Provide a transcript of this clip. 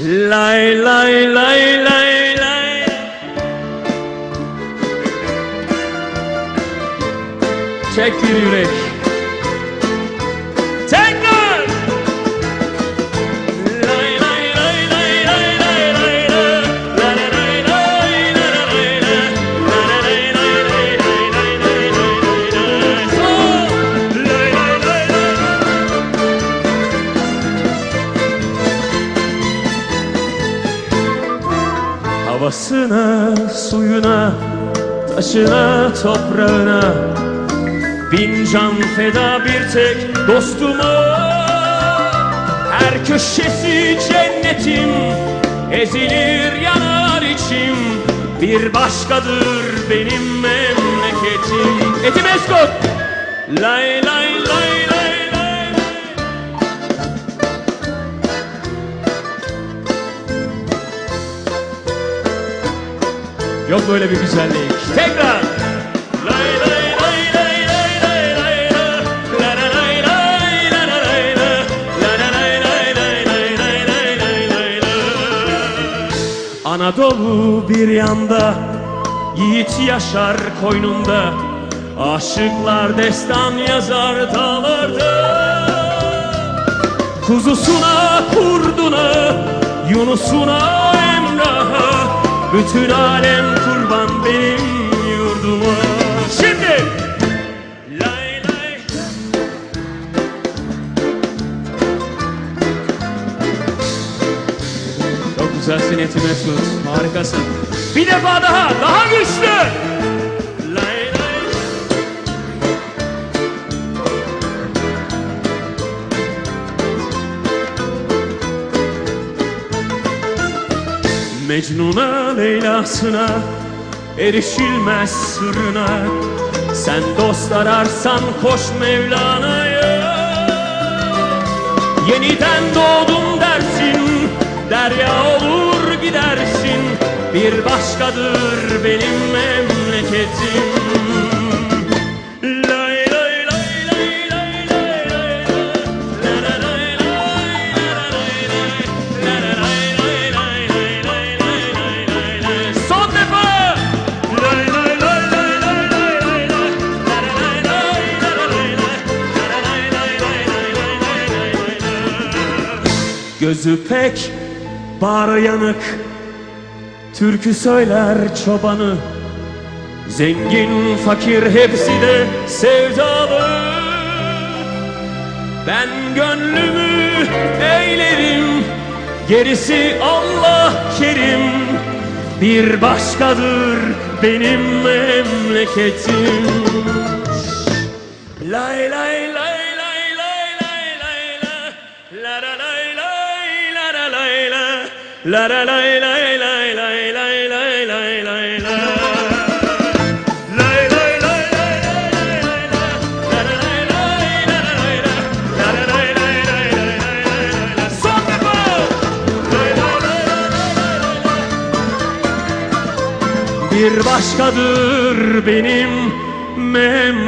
Lay lay lay lay lay. Çek bir yürek Havasına, suyuna, taşına, toprağına. Bin can feda bir tek dostuma. Her köşesi cennetim Ezilir yanar içim. Bir başkadır benim memleketim. Etim Eskot Lay lay lay lay Yok böyle bir güzellik. Tekrar. Anadolu bir yanda Yiğit yaşar koynunda Aşıklar destan yazar dağlarda Kuzusuna kurduna Yunus'una bütün alem kurban benim yurduma. Şimdi! Lay lay. Çok güzelsin Eti Mesut Harikasın. Bir defa daha Daha güçlü Mecnun'a Leyla'sına erişilmez sırrına. Sen dost ararsan koş Mevlana'ya. Yeniden doğdum dersin Derya olur gidersin. Bir başkadır benim memleketim Gözü pek bağrı yanık. Türkü söyler çobanı Zengin fakir hepsi de sevdalı. Ben gönlümü eylerim Gerisi Allah kerim. Bir başkadır benim memleketim. Lay lay lay lay la la lay la La Lay lay lay lay lay lay lay Bir başkadır benim memleketim